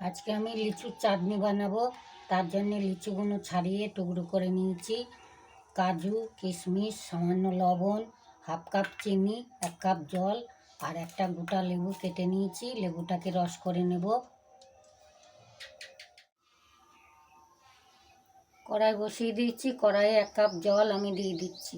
আজকে আমি লিচুর চাটনি বানাবো। তার জন্য লিচুগুলো ছাড়িয়ে টুকরো করে নিয়েছি। কাজু, কিশমিশ, সামান্য লবণ, হাফ কাপ চিনি, এক কাপ জল আর একটা গোটা লেবু কেটে নিয়েছি। লেবুটাকে রস করে নেব। কড়াই বসিয়ে দিয়েছি। কড়াইয়ে এক কাপ জল আমি দিয়ে দিচ্ছি।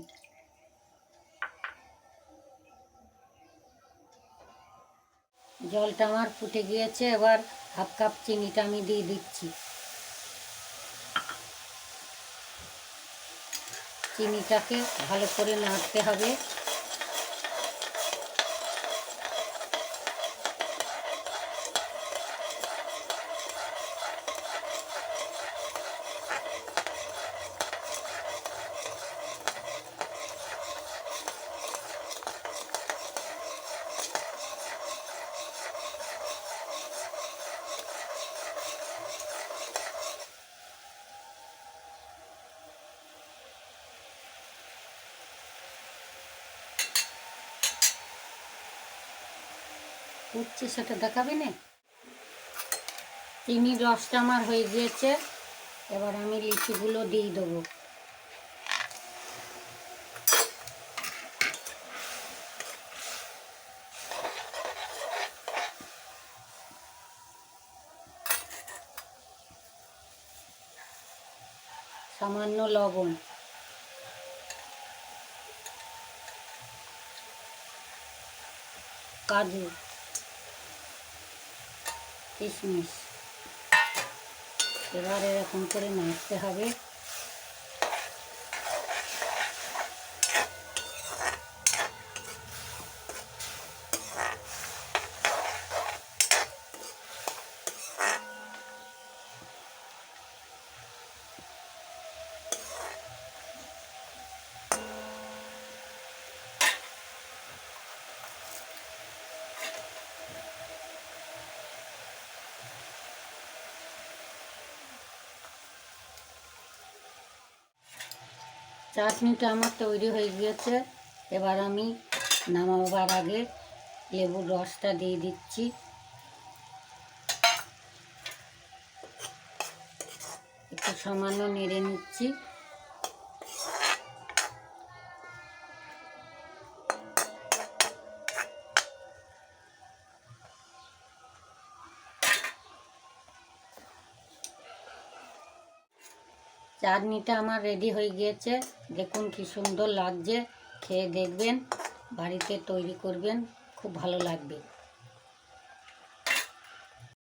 জলটা আমার ফুটে গিয়েছে। এবার হাফ কাপ চিনিটা আমি দিয়ে দিচ্ছি। চিনিটাকে ভালো করে নাড়তে হবে। উঠছে সেটা দেখাবে না? চিনির রসটা আমার হয়ে গিয়েছে, এবার আমি লিচিগুলো দিয়ে দেবো। সামান্য লবণ। কাজু। কিশমিশ। এবার এরকম করে নাড়তে হবে। চাটনিটা আমার তৈরি হয়ে গিয়েছে। এবার আমি নামাবার আগে লেবুর রসটা দিয়ে দিচ্ছি। একটু সামান্য নেড়ে নিচ্ছি। চাটনিটা আমার রেডি হয়ে গিয়েছে। দেখুন কি সুন্দর লাগছে। খেয়ে দেখবেন, বাড়িতে তৈরি করবেন, খুব ভালো লাগবে।